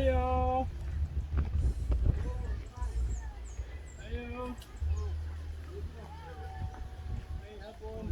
Ayo. Ayo. Hapon.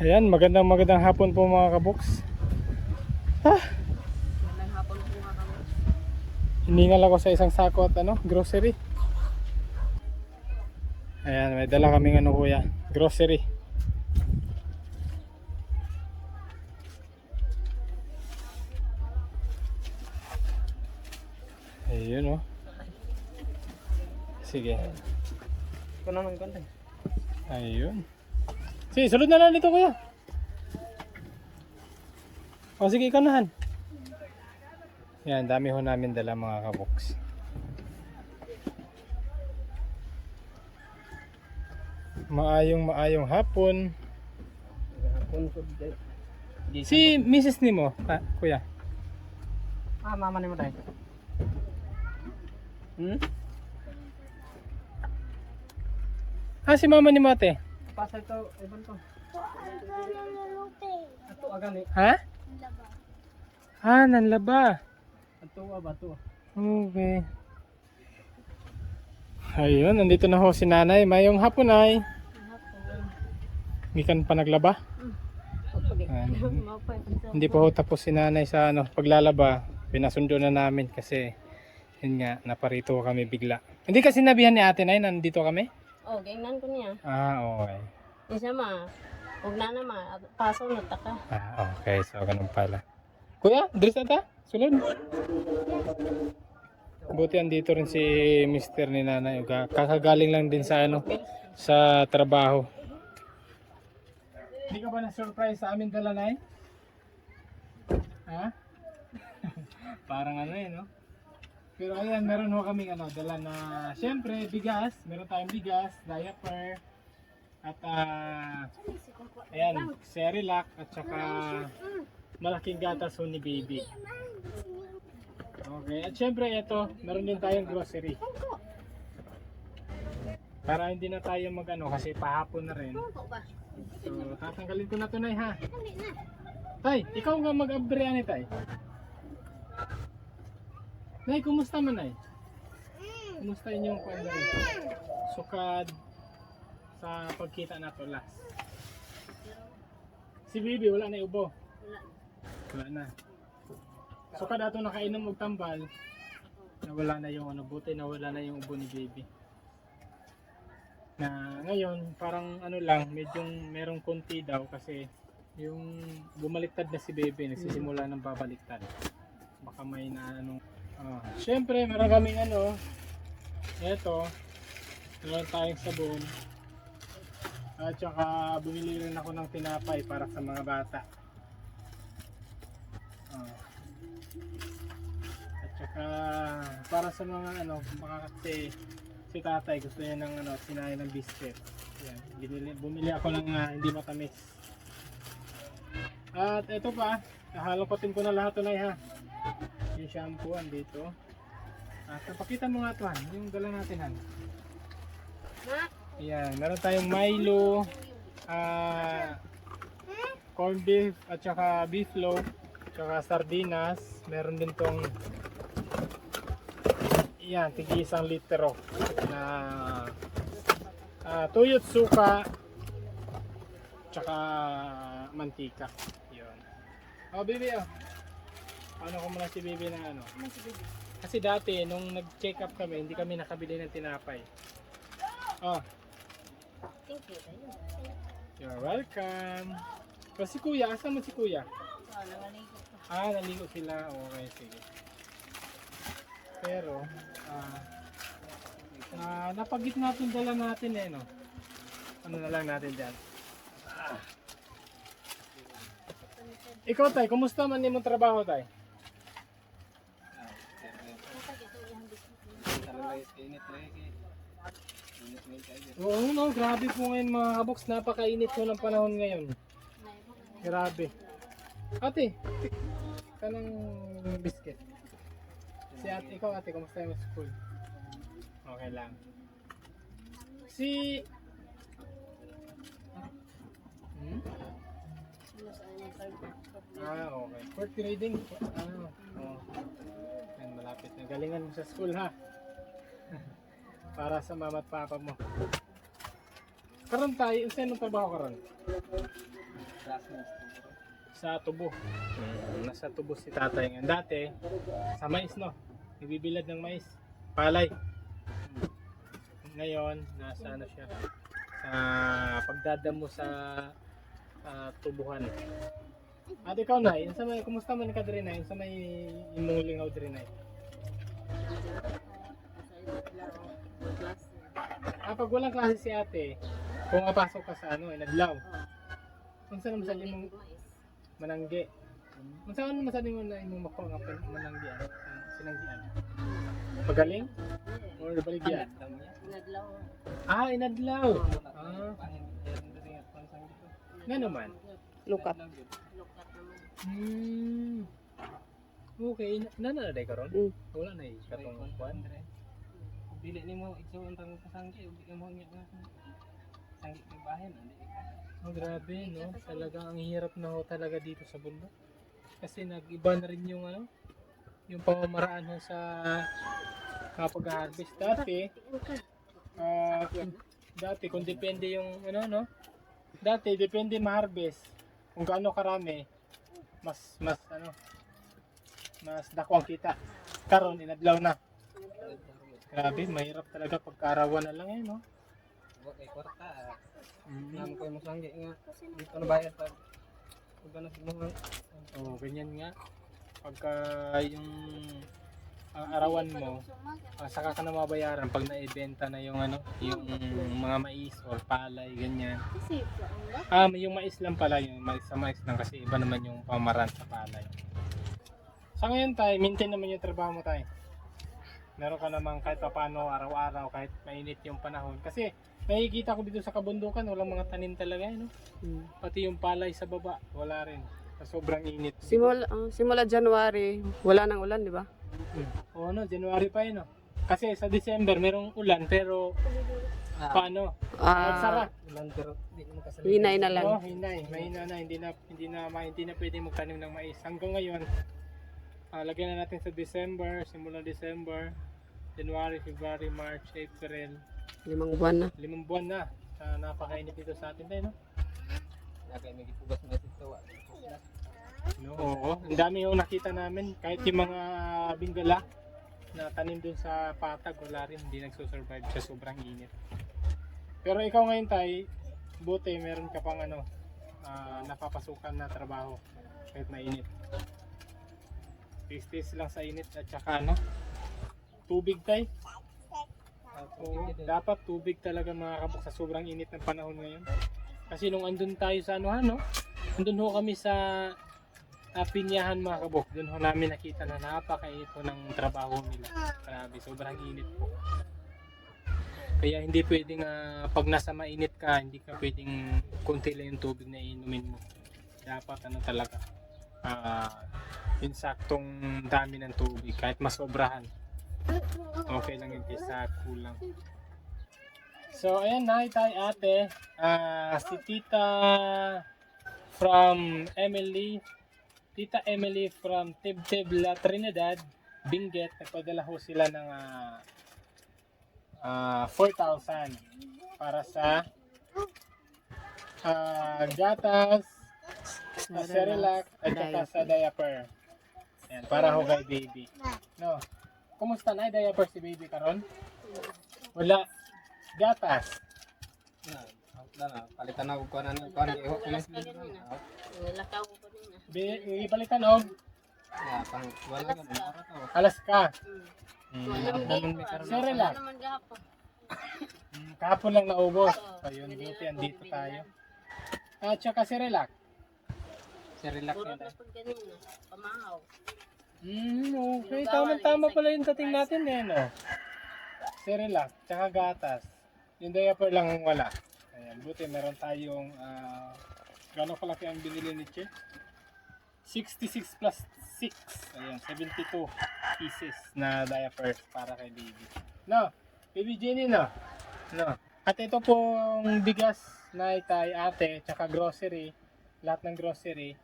Ayan, magandang magandang hapon po mga kaboks. Ah, Magandang hapon po nga kami. hiningal ako sa isang sako at ano, grocery. Ayan, may dala kaming ano kuya, grocery. Ayun oh. Sige. Na ng konti. Ayun. Sige, sunod na lang dito kuya. O sige, ikaw nahan. Yan, dami ho namin dala mga kaboks. Maayong maayong hapon. Hapon po. Di Si Mrs. ni mo, ka- kuya. Ah, mama ni mo tayo. Hmm? Ah, si mama ni mate. Pasa ito, ibon to. Ato agad ni. Ha? Ah, nanlaba. Ato ba to? Okay. Ayun, nandito na ho si nanay. Mayong hapon ay. Gikan pa naglaba. Ayan. Hindi pa ho tapos si nanay sa ano, paglalaba. Pinasundo na namin kasi yun nga, naparito kami bigla. Hindi kasi nabihan ni ate na nandito kami? Oh, gingnan ko niya. Ah, okay. Isa ma. Huwag na naman. Paso na taka. Ah, okay. So, ganun pala. Kuya, dress ata? Sulod. Buti andito rin si Mr. ni Nanay. Ka- Kakagaling lang din sa ano, sa trabaho. Hindi ka ba na-surprise sa amin dala, Nay? Ha? Parang ano eh, no? Pero ayan, meron ho kaming ano, dala na, syempre, bigas. Meron tayong bigas, diaper, at ah, ayan, Cerelac, at saka malaking gatas ho ni baby. Okay, at syempre ito, meron din tayong grocery. Para hindi na tayo mag ano, kasi pahapon na rin. So, tatanggalin ko na to Nay, ha. Tay, ikaw nga mag-abre ani tay. Nay, kumusta man Nay? Kumusta inyong kwento? Sukad sa pagkita na to last. Si Bibi, wala na ubo. Wala na. So kada to nakainom og tambal, nawala na yung ano, buti nawala na yung ubo ni baby. Na ngayon, parang ano lang, medyo merong konti daw kasi yung bumaliktad na si baby, nagsisimula ng babaliktad. Baka may na anong ah, Siyempre, meron kaming ano, eto, meron tayong sabon. At saka bumili rin ako ng tinapay para sa mga bata. Ah. At saka para sa mga ano, baka kasi si tatay gusto niya ng ano, sinain ng biscuit. Yan, binili, bumili ako ng ah, hindi matamis. At ito pa, hahalokotin ko na lahat tunay ha. Yung shampoo andito. At napakita mo nga ito yung dala natin han. Yan, meron tayong Milo, ah corned beef at saka beef loaf, tsaka sardinas. Meron din tong yan, tigi isang litro na ah, tuyot suka tsaka mantika. Yun. Oh, baby, oh. Ano ko muna si baby na ano? Kasi dati, nung nag-check up kami, hindi kami nakabili ng tinapay. Oh, Thank you. You're welcome. So si kuya, asan mo si kuya? Nangaligo pa. Ah, naligo sila. Okay, sige. Pero, ah, ah, napagit natin dala natin eh, no? Ano na lang natin dyan? Ah. Ikaw, tay, kumusta man yung trabaho, tay? Oo, no, grabe po ngayon mga kaboks. Napakainit po ng panahon ngayon. Grabe. Ate, kanang biscuit. Si ate, ikaw ate, kumusta yung school? Okay lang. Si... Hmm? Ah, okay. Fourth grading. Ah, oh. Yan, malapit na. Galingan mo sa school, ha? Para sa mama at papa mo. Karon tayo, saan ang trabaho karon? Sa tubo. Hmm, nasa tubo si tatay ngayon. Dati, sa mais, no? Nagbibilad ng mais. Palay. Ngayon, nasa ano siya? Sa pagdadamo sa ah, tubuhan. At ikaw na, sa may, kumusta man ka diri na, sa may imong lingaw diri na. Ah, pag walang klase si ate, kung mapasok ka sa ano, inadlaw. Kung saan naman sa imong mananggi. Kung saan naman sa imong na imong makuha nga mananggian, ah, sinanggian. Pagaling? Or baligyan? Naglaw. Ah, inadlaw. Ah, nga naman. Lukat. Lukat naman. Hmm. Okay, na na na karon. Mm. Wala na eh katong kuan. Dili nimo igso ang tang pasangki, ug imo nga nga. Sangki ng bahin, andi. Oh, grabe, no? Talagang ang hirap na ho talaga dito sa bundok. Kasi nag-iba na rin yung ano, yung pamamaraan ho sa kapag-harvest. Dati, kung- dati kung depende yung ano, no? Dati, depende ma-harvest. Kung gaano karami, mas, mas, ano, mas dako ang kita. Karon inadlaw na. Grabe, mahirap talaga pagkaarawan na lang eh, no? Wa kay kwarta. Mm. Namo ko imong sangki nga. Dito na bayad pag pag ano mo Oo, ganyan nga. Pagka yung ang arawan mo, ah, saka ka na mabayaran pag naibenta na yung ano, yung mga mais or palay, ganyan. Ah, yung mais lang pala, yung mais sa mais lang kasi iba naman yung pamaran sa palay. Sa ngayon tayo, maintain naman yung trabaho mo tayo. Meron ka naman kahit pa paano araw-araw, kahit mainit yung panahon. Kasi nakikita ko dito sa kabundukan, walang mga tanim talaga, eh, no? Mm. Pati yung palay sa baba, wala rin. Sa sobrang init. Simula, ah, simula January, wala nang ulan, di ba? Oo, no, January pa yun, no? Kasi sa December, merong ulan, pero paano? Magsara. Ah, Ulan pero di mo kasali. hinay na lang. Oo, hinay. Mahina na, hindi na, hindi na, ma- hindi na pwede magtanim ng mais. Hanggang ngayon, ah, lagyan na natin sa December, simula December, January, February, March, April, Limang buwan na. limang buwan na. Ah, napakainit dito sa atin tayo, no? Nagay may gipugas mo dito. wa. No, oo. Ang dami yung nakita namin. Kahit yung mga bingala na tanim dun sa patag, wala rin. Hindi nagsusurvive sa sobrang init. Pero ikaw ngayon tay, buti meron ka pang ano, ah, napapasukan na trabaho kahit mainit. Tis-tis lang sa init at saka ano, tubig tay. Oo, dapat tubig talaga mga kabuk sa sobrang init ng panahon ngayon. Kasi nung andun tayo sa ano ano, andun ho kami sa uh, pinyahan mga kabuk. Doon ho namin nakita na napakainit ho ng trabaho nila. Grabe, sobrang init po. Kaya hindi pwedeng ah, pag nasa mainit ka, hindi ka pwedeng konti lang yung tubig na inumin mo. Dapat ano talaga, ah yung saktong dami ng tubig, kahit masobrahan. Okay lang yung kaysa kulang. So, ayan na, tayo ate. Ah, si tita from Emily Tita Emily from Tibtib La Trinidad, Benguet, nagpadala ho sila ng ah, ah, 4,000 para sa ah, gatas, uh, Cerelac, at saka sa diaper. Yan, para ho kay baby. No. Kumusta na diaper si baby karon? Wala. Gatas. Na, na na. Palitan ano kuan gi ko Alas ka ganun na. Nilakaw ko na. Bi- Ibalitan og Ya, pang wala ka na to. alas ka. Mm. Gahapon? Mm, Kahapon lang naubos. Ayun, buti lang andito tayo. At saka si Relax. Si relax na na. Pamahaw. Mm, okay. Tama-tama pala yung dating natin eh, no? Si Relax, tsaka gatas. Yung diaper lang ang wala. Ayan, buti meron tayong, ah, gano'ng kalaki ang binili ni Che? 66 plus 6. Ayan, 72 pieces na diapers para kay baby. No, baby Jenny, no? No. At ito pong bigas na itay ate, tsaka grocery, lahat ng grocery,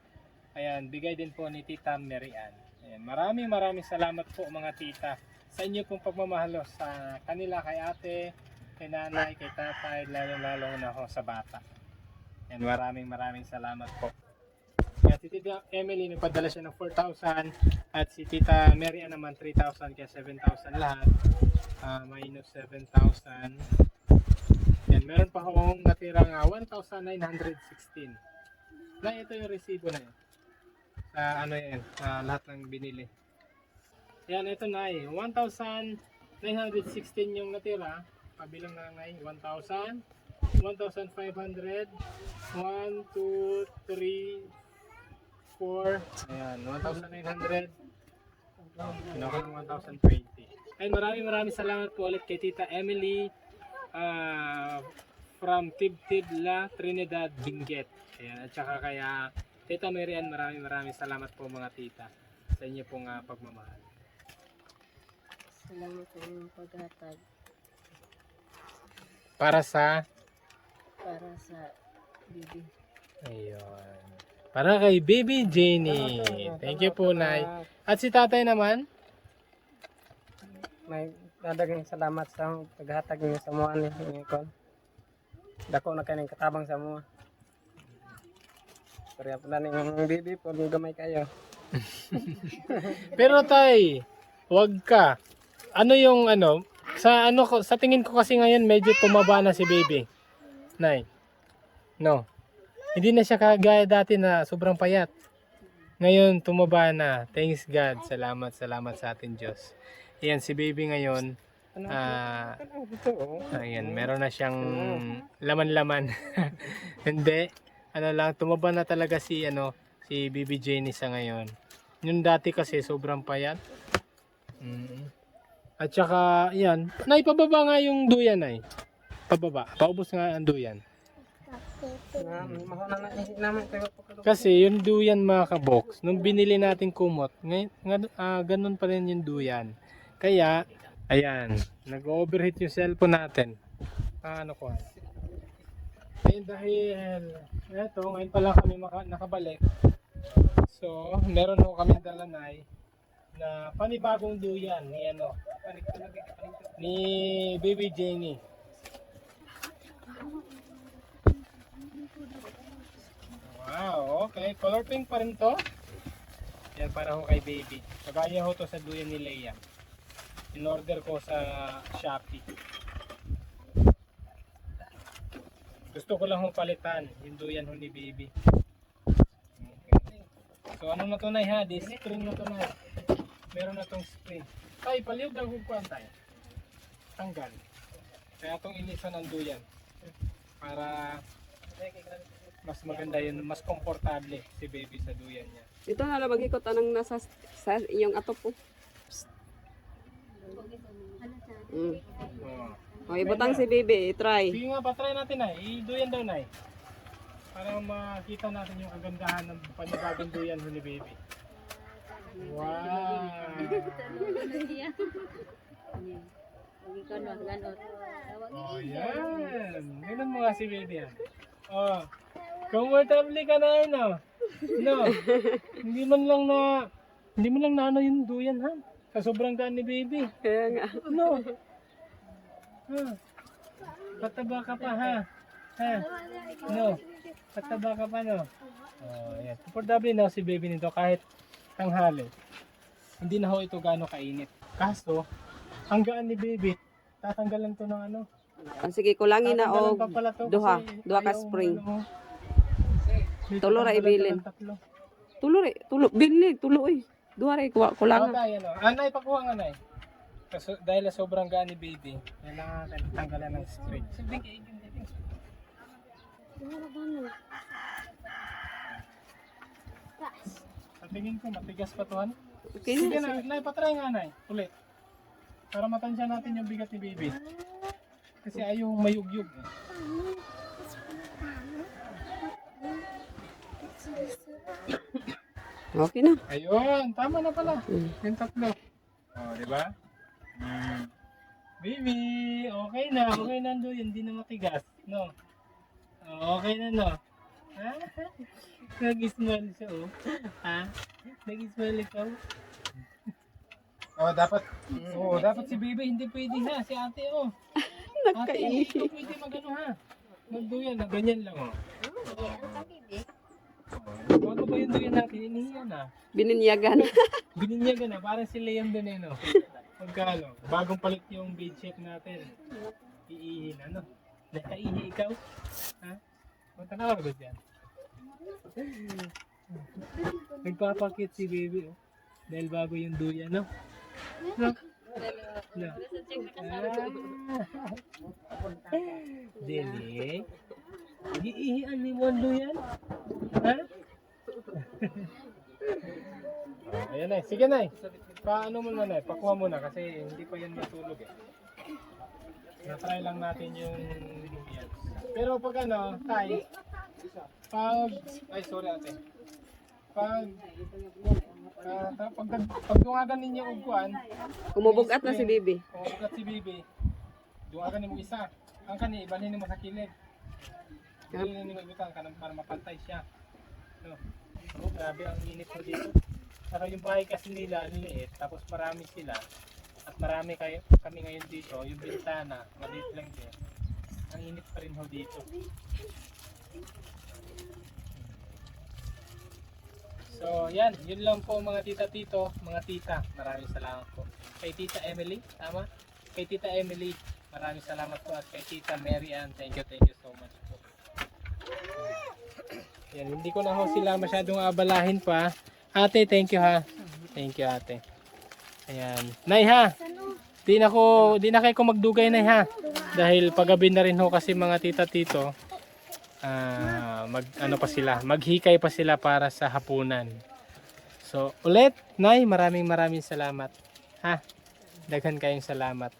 Ayan, bigay din po ni Tita Marian. Ayan, maraming maraming salamat po mga tita sa inyo pong pagmamahalo sa kanila kay ate, kay nanay, kay tatay, lalo lalo na ho sa bata. Ayan, maraming maraming salamat po. Kaya si Tita Emily nagpadala siya ng 4,000 at si Tita Mary naman 3,000 kaya 7,000 lahat. Ah, minus 7,000. Yan, meron pa akong natirang ah, 1,916. Na ito yung resibo na yun. Sa ano yan, sa lahat ng binili. Yan, ito na eh. 1,916 yung natira. Kabilang na na 1,000. 1,500. 1, 2, 3, 4. Ayan, 1,900. Kinuha ko ng 1,020. Ay, maraming maraming salamat po ulit kay Tita Emily ah, from Tib Tib La Trinidad Benguet. Ayan, at saka kaya Tita Marian, maraming maraming salamat po mga tita sa inyo pong ah, pagmamahal. Salamat sa inyong paghatag Para sa para sa bibi. Ayun. Para kay Baby Jenny. Thank you po, Nay. At si tatay naman, May dadagang salamat sa paghatag niyo sa mga ni. Dako na kayo ng katabang sa mga. Po na ng bibi po gamay kayo. Pero tay, wag ka. Ano yung ano? Sa ano ko, sa tingin ko kasi ngayon medyo tumaba na si baby. Nay. No. Hindi na siya kagaya dati na sobrang payat. Ngayon tumaba na. Thanks God. Salamat, salamat sa atin Diyos. Ayan si baby ngayon. Ano? Ah, oh? ayan, meron na siyang laman-laman. Hindi. Ano lang, tumaba na talaga si ano, si Baby Jenny sa ngayon. Yung dati kasi sobrang payat. Mm. At saka, yan, naipababa nga yung duyan ay. Pababa, paubos nga ang duyan. Kalugod. Kasi yung duyan mga kabox, nung binili natin kumot, ngay, nga, ah, ganun pa rin yung duyan. Kaya, ayan, nag-overheat yung cellphone natin. Paano ko? Eh dahil, eto, ngayon pa lang kami maka, nakabalik. So, meron ho kami dalanay na panibagong duyan ni ano, ni Baby Jenny. Wow, okay. Color pink pa rin to. Yan para ho kay baby. Kagaya ho to sa duyan ni Leia. In order ko sa Shopee. Gusto ko lang hong palitan yung duyan ho ni baby. Okay. So ano na to na ha? This spring na to na. Meron na tong spring. Tay, paliyog lang kung tayo. Tanggal. Kaya tong inisan ng duyan. Para mas maganda yun, mas komportable si baby sa duyan niya. Ito na lang mag-ikot anong nasa sa iyong atop po. Mm. Oh. O, ibutang si baby, try. Sige nga, patry natin na. I-duyan daw na Para makita natin yung kagandahan ng panibagong duyan ni baby. Wow! Oh, yan. Ganun mo nga si baby yan. Oh, comfortable ka na yun, no? No? hindi man lang na, hindi man lang na ano yung duyan, ha? Sa sobrang gaan ni baby. Kaya nga. No. Ha. Pataba ka pa ha. Ha. No. Pataba ka pa no. Oh, yan. Comfortable na si baby nito kahit tanghali. Hindi na ho ito gaano kainit. Kaso, ang gaan ni baby, tatanggalan to ng ano. Ah, sige, kulangin na to duha. Duha ka spring. ano, Tulo ra ibilin. Tulo ri, tulo, binli, tulo oy. Duha Ako kulangan. ano. Anay, pakuha nga, Nay. Kasi dahil na sobrang gaan ni baby, kailangan natin tanggalan ng spring. Sa tingin ko, matigas pa to, ano? Okay Sige na. na, Nay, patry nga, Nay. Ulit. Para matansya natin yung bigat ni baby. Kasi ayaw mayugyug. Eh. Okay na. Ayun, tama na pala. Mm. Yung tatlo. Oh, di ba? Mm. Baby, okay na. Okay na doon. Hindi na matigas. No? Oh, okay na, no? Ha? Nag-smile siya, oh. Ha? Nag-smile ikaw? Oh, dapat, oh, dapat si Bibi hindi pwede ha, si ate, oh. Ate, hindi ka pwede magano ha. Magduyan na, ganyan lang, oh. Bago ba yung duyan natin, inihiya na. Bininyagan. Bininyagan na, parang si Liam din eh, no? Pagkano, bagong palit yung bedsheet natin. Iihin, ano? Nakaihi ikaw? Ha? Punta na ako dyan. Nagpapakit si baby, oh. Dahil bago yung duyan, no? No? No. Ah. Dili. Giihian ni mo ang duyan? Ha? Ayan na. Sige na. Paano mo na Pakuha mo na kasi hindi pa yan matulog eh. Na-try lang natin yung yan. Pero pag ano, tay, pag, ay sorry ate. Pag, uh, pag, pag dungagan ninyo og kuan, Kumubugat na si Bibi. kung ugat si Bibi, dungagan nimo isa. Ang kani, ibalhin mo sa kilid. Ibalhin nimo ibutan kanang para mapantay siya. No. Oh, grabe ang init mo dito. Saka yung bahay kasi nila, ang liit, tapos marami sila. At marami kayo, kami ngayon dito, yung bintana, maliit lang din. Ang init pa rin ho dito. So, yan. Yun lang po mga tita-tito, mga tita. Maraming salamat po. Kay Tita Emily, tama? Kay Tita Emily, maraming salamat po. At kay Tita Mary Ann, thank you, thank you so much po. Yan, hindi ko na ho sila masyadong abalahin pa. Ate, thank you ha. Thank you ate. Ayan. Nay ha. Di na ko, di na kayo ko magdugay nay ha. Dahil paggabi na rin ho kasi mga tita-tito, ah, mag ano pa sila, maghikay pa sila para sa hapunan. So, ulit, Nay, maraming maraming salamat. Ha? Daghan kayong salamat.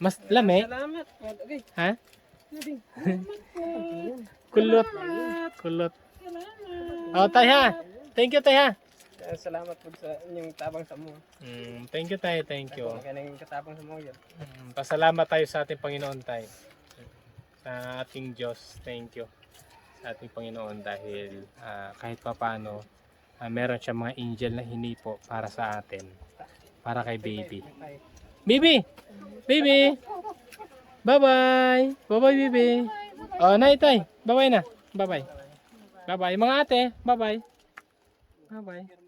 Mas lame, Salamat. Okay. ha? Kulot. Kulot. Oh, tay ha. Thank you, tay ha. Eh, Salamat po sa inyong tabang sa mo. Mm, thank you, tay. Thank you. Kaya nang katabang sa mo yun. Mm, pasalamat tayo sa ating Panginoon tayo. Sa ating Diyos, thank you. Sa ating Panginoon dahil ah, kahit pa paano, ah, meron siya mga angel na hinipo para sa atin. Para kay baby. Baby! Baby! Bye-bye! Bye-bye, baby! Oh, nay, tay. Bye-bye na. Bye-bye. Bye-bye. Mga ate, bye-bye. Bye-bye.